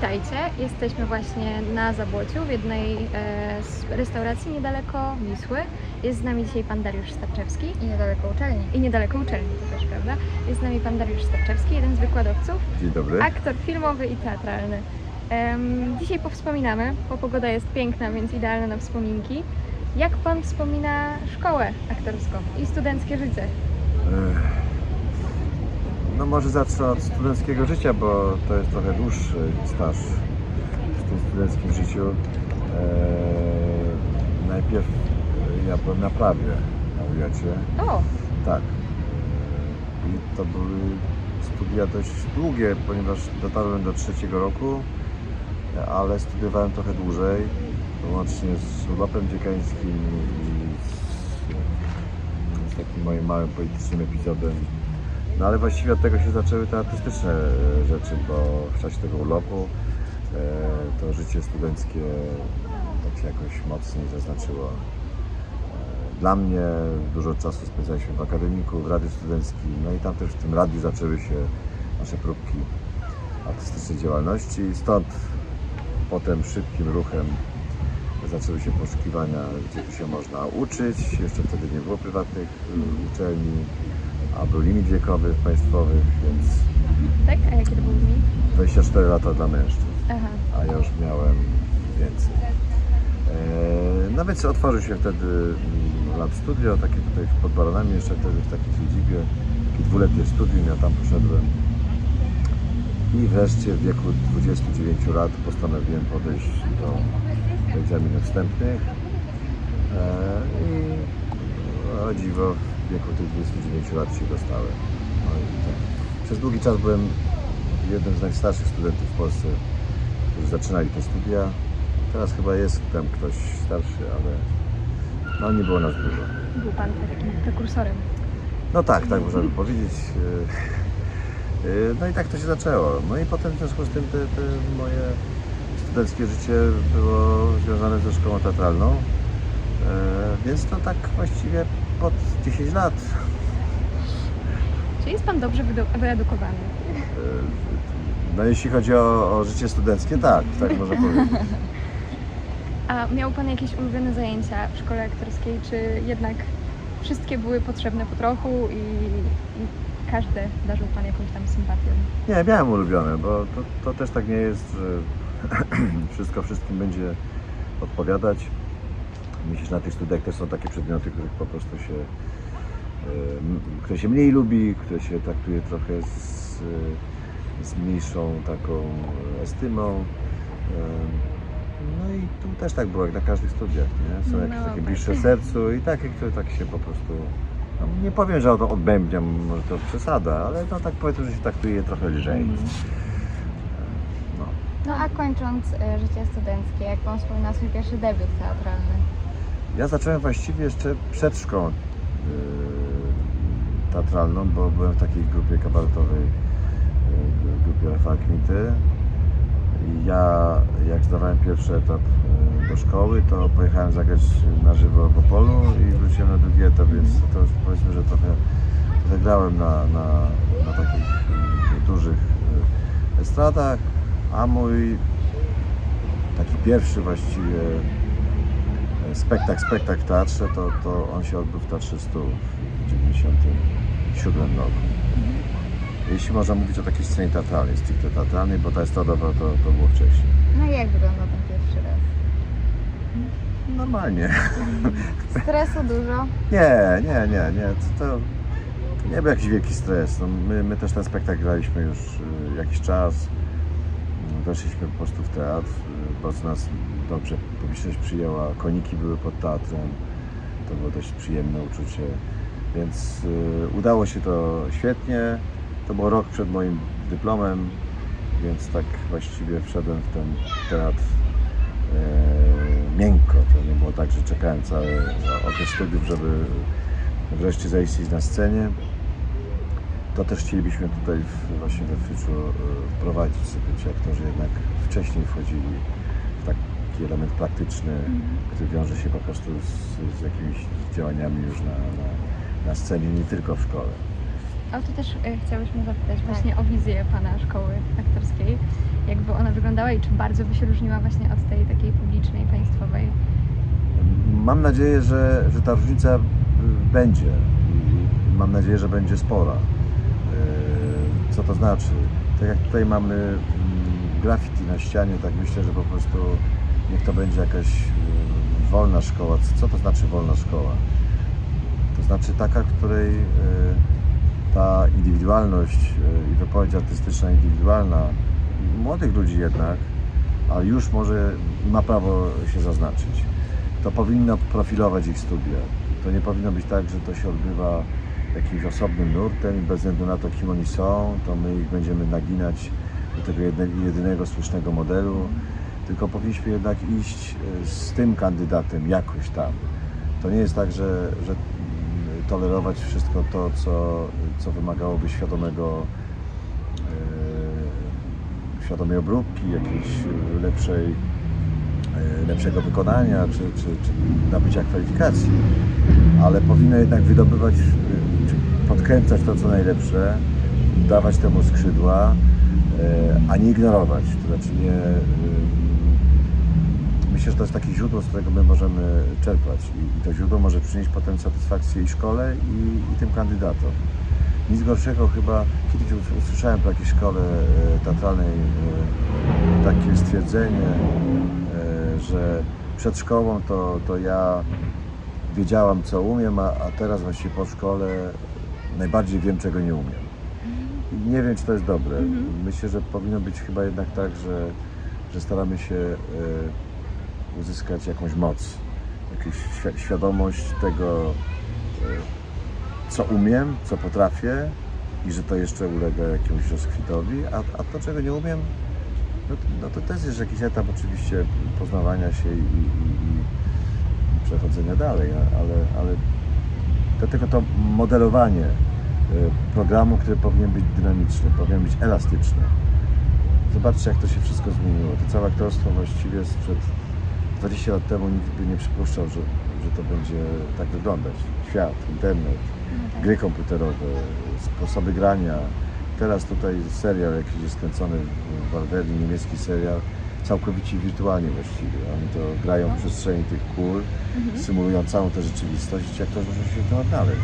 Witajcie, jesteśmy właśnie na Zabłociu w jednej e, z restauracji niedaleko Wisły. Jest z nami dzisiaj pan Dariusz Starczewski I niedaleko uczelni. i niedaleko uczelni to też, prawda? Jest z nami pan Dariusz Starczewski, jeden z wykładowców, Dzień dobry. aktor filmowy i teatralny. Dzisiaj powspominamy, bo pogoda jest piękna, więc idealna na wspominki. Jak pan wspomina szkołę aktorską i studenckie życie? Ech. No może zacznę od studenckiego życia, bo to jest trochę dłuższy staż w tym studenckim życiu. Eee, najpierw ja byłem na prawie na UJAcie. O, Tak. I to były studia dość długie, ponieważ dotarłem do trzeciego roku, ale studiowałem trochę dłużej, łącznie z urlopem dziekańskim i z, z takim moim małym politycznym epizodem. No ale właściwie od tego się zaczęły te artystyczne e, rzeczy, bo w czasie tego urlopu e, to życie studenckie tak się jakoś mocniej zaznaczyło. E, Dla mnie dużo czasu spędzaliśmy w akademiku, w radiu studenckim, no i tam też w tym radiu zaczęły się nasze próbki artystycznej działalności. Stąd potem szybkim ruchem zaczęły się poszukiwania, gdzie tu się można uczyć. Jeszcze wtedy nie było prywatnych uczelni, a był limit wiekowy państwowych, więc tak? A jakie to był mi? 24 lata dla mężczyzn Aha. a ja już miałem więcej. E, no więc otworzył się wtedy Lab Studio, takie tutaj pod Baronami, jeszcze wtedy w takiej siedzibie, takie dwuletnie studium, ja tam poszedłem. I wreszcie w wieku 29 lat postanowiłem podejść do, do egzaminów wstępnych. E, I o dziwo w wieku tych 29 lat się dostałem. No tak. Przez długi czas byłem jednym z najstarszych studentów w Polsce, którzy zaczynali te studia. Teraz chyba jest tam ktoś starszy, ale no nie było nas dużo. Był pan takim prekursorem. No tak, tak można by powiedzieć. Yy, yy, No i tak to się zaczęło. No i potem w związku z tym te, te moje studenckie życie było związane ze szkołą teatralną. Yy, Więc to tak właściwie pod 10 lat. Czy jest pan dobrze wyedukowany? No jeśli chodzi o, o życie studenckie, tak, tak można powiedzieć. A miał Pan jakieś ulubione zajęcia w szkole aktorskiej, czy jednak wszystkie były potrzebne po trochu i, i każde darzył Pan jakąś tam sympatią? Nie, miałem ulubione, bo to, to też tak nie jest, że wszystko wszystkim będzie odpowiadać. Myślę, że na tych studiach też są takie przedmioty, których po prostu się, e, które się mniej lubi, które się traktuje trochę z, z mniejszą taką estymą. E, No i tu też tak było, jak na każdych studiach, nie? Są jakieś No, takie tak. bliższe sercu i takie, które tak się po prostu no, nie powiem, że to odbębniam, może to przesada, ale no tak powiedzmy, że się traktuje je trochę lżej. Mhm. No. No a kończąc życie studenckie, jak Pan wspomina swój pierwszy debiut teatralny? Ja zacząłem właściwie jeszcze przed szkołą yy, teatralną, bo byłem w takiej grupie kabaretowej, yy, grupie Rafała Kmity. I ja, jak zdawałem pierwszy etap yy, do szkoły, to pojechałem zagrać na żywo w Opolu i wróciłem na drugi etap, więc to już powiedzmy, że trochę zagrałem na, na, na takich yy, dużych yy, estradach, a mój taki pierwszy właściwie spektakl, spektakl w teatrze, to, to on się odbył w Teatrze Stu w 97 roku. Jeśli można mówić o takiej scenie teatralnej, stricte teatralnej, bo ta estradowa to, to było wcześniej. No i jak wyglądał ten pierwszy raz? Normalnie. Stresu dużo? Nie, nie, nie, nie. To, to nie był jakiś wielki stres. No, my, my też ten spektakl graliśmy już y, jakiś czas. Y, Weszliśmy po prostu w teatr. y, Bardzo nas dobrze publiczność przyjęła. Koniki były pod teatrem. To było dość przyjemne uczucie. Więc y, udało się to świetnie. To był rok przed moim dyplomem, więc tak właściwie wszedłem w ten teatr e, miękko. To nie było tak, że czekałem cały okres studiów, żeby wreszcie zaistnieć na scenie. To też chcielibyśmy tutaj w, właśnie we Fryczu e, wprowadzić, żeby ci aktorzy jednak wcześniej wchodzili w taki element praktyczny, który wiąże się po prostu z, z jakimiś działaniami już na, na, na scenie, nie tylko w szkole. A tu też e, chciałyśmy zapytać właśnie o wizję Pana szkoły aktorskiej. Jakby ona wyglądała i czy bardzo by się różniła właśnie od tej takiej publicznej, państwowej? Mam nadzieję, że, że ta różnica y, będzie i mam nadzieję, że będzie spora. Y, Co to znaczy? Tak jak tutaj mamy mm, graffiti na ścianie, tak myślę, że po prostu niech to będzie jakaś y, wolna szkoła. Co- to znaczy wolna szkoła? To znaczy taka, której y, ta indywidualność y, i wypowiedź artystyczna indywidualna młodych ludzi jednak, ale już może ma prawo się zaznaczyć. To powinno profilować ich studia. To nie powinno być tak, że to się odbywa jakimś osobnym nurtem i bez względu na to, kim oni są, to my ich będziemy naginać do tego jedynego słusznego modelu, tylko powinniśmy jednak iść e, z tym kandydatem jakoś tam. To nie jest tak, że, że mm, tolerować wszystko to, co, co wymagałoby świadomego e, świadomej obróbki, jakiejś e, lepszej, lepszego wykonania czy, czy, czy nabycia kwalifikacji, ale powinno jednak wydobywać, czy podkręcać to, co najlepsze, dawać temu skrzydła, a nie ignorować. To znaczy nie. Myślę, że to jest takie źródło, z którego my możemy czerpać i, i to źródło może przynieść potem satysfakcję i szkole, i, i tym kandydatom. Nic gorszego chyba, kiedyś us- usłyszałem po jakiejś szkole e, teatralnej e, takie stwierdzenie, e, że przed szkołą to, to ja wiedziałam co umiem, a, a teraz właściwie po szkole najbardziej wiem czego nie umiem. I nie wiem czy to jest dobre. Myślę, że powinno być chyba jednak tak, że, że staramy się e, uzyskać jakąś moc, jakąś świ- świadomość tego, e, co umiem, co potrafię i że to jeszcze ulega jakiemuś rozkwitowi, a, a to, czego nie umiem, no, to- no to też jest jakiś etap oczywiście poznawania się i, i, i, przechodzenia dalej, ale, ale dlatego to modelowanie e, programu, który powinien być dynamiczny, powinien być elastyczny. Zobaczcie, jak to się wszystko zmieniło. To całe aktorstwo właściwie sprzed 20 lat temu nikt by nie przypuszczał, że, że to będzie tak wyglądać. Świat, internet, gry komputerowe, sposoby grania. Teraz tutaj serial jakiś jest kręcony w Walwerii, niemiecki serial, całkowicie wirtualnie właściwie. Oni to grają w przestrzeni tych kul, symulują całą tę rzeczywistość i jak to może się w tym odnaleźć.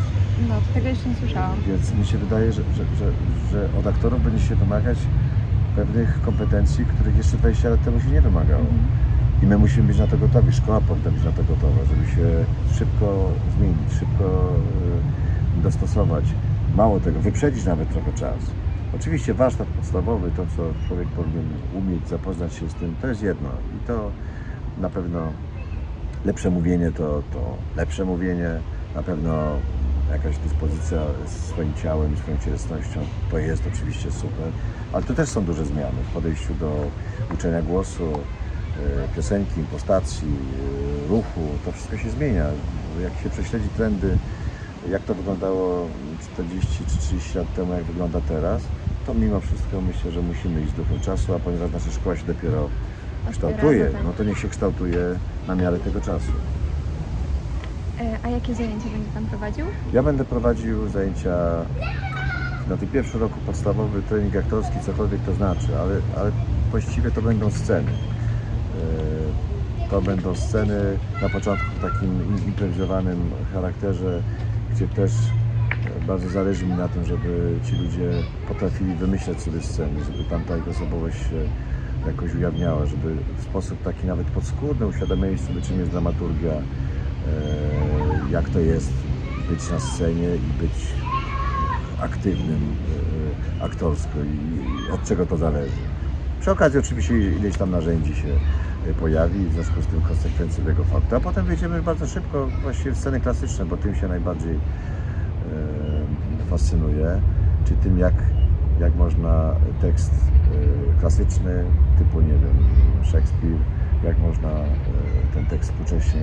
No, to tego jeszcze nie słyszałam. Więc mi się wydaje, że, że, że, że od aktorów będzie się wymagać pewnych kompetencji, których jeszcze 20 lat temu się nie wymagało. I my musimy być na to gotowi, szkoła powinna być na to gotowa, żeby się szybko zmienić, szybko y, dostosować. Mało tego, wyprzedzić nawet trochę czas. Oczywiście warsztat podstawowy, to co człowiek powinien umieć, zapoznać się z tym, to jest jedno. I to na pewno lepsze mówienie to, to lepsze mówienie, na pewno jakaś dyspozycja swoim ciałem, swoją cielesnością, to jest oczywiście super, ale to też są duże zmiany w podejściu do uczenia głosu, piosenki, impostacji, e, ruchu, to wszystko się zmienia. Jak się prześledzi trendy, jak to wyglądało 40 czy 30 lat temu, jak wygląda teraz, to mimo wszystko myślę, że musimy iść z duchem czasu, a ponieważ nasza szkoła się dopiero kształtuje, tak. no to niech się kształtuje na miarę tego czasu. E, A jakie zajęcia będzie Pan prowadził? Ja będę prowadził zajęcia na tym pierwszym roku podstawowy trening aktorski, cokolwiek to znaczy, ale, ale właściwie to będą sceny. E, To będą sceny na początku w takim im- improwizowanym charakterze, gdzie też e, bardzo zależy mi na tym, żeby ci ludzie potrafili wymyślać sobie sceny, żeby tam ta ich osobowość się jakoś ujawniała, żeby w sposób taki nawet podskórny uświadomili sobie, czym jest dramaturgia, e, jak to jest być na scenie i być aktywnym aktorsko i od czego to zależy. Przy okazji oczywiście ileś tam narzędzi się e, pojawi, w związku z tym konsekwencje tego faktu. A potem wejdziemy bardzo szybko właściwie w sceny klasyczne, bo tym się najbardziej e, fascynuje, czy tym jak, jak można tekst e, klasyczny typu, nie wiem, Szekspir, jak można e, ten tekst współcześnie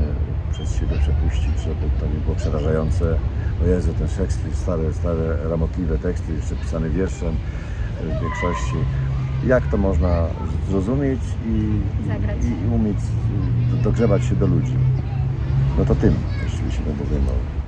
przez siebie przepuścić, żeby to nie było przerażające. O Jezu, ten Szekspir, stare, stare, ramotliwe teksty, jeszcze pisane wierszem e, w większości. Jak to można zrozumieć i, Zagrać. i, i umieć e, dogrzebać się do ludzi. No to tym właściwie się będę zajmował.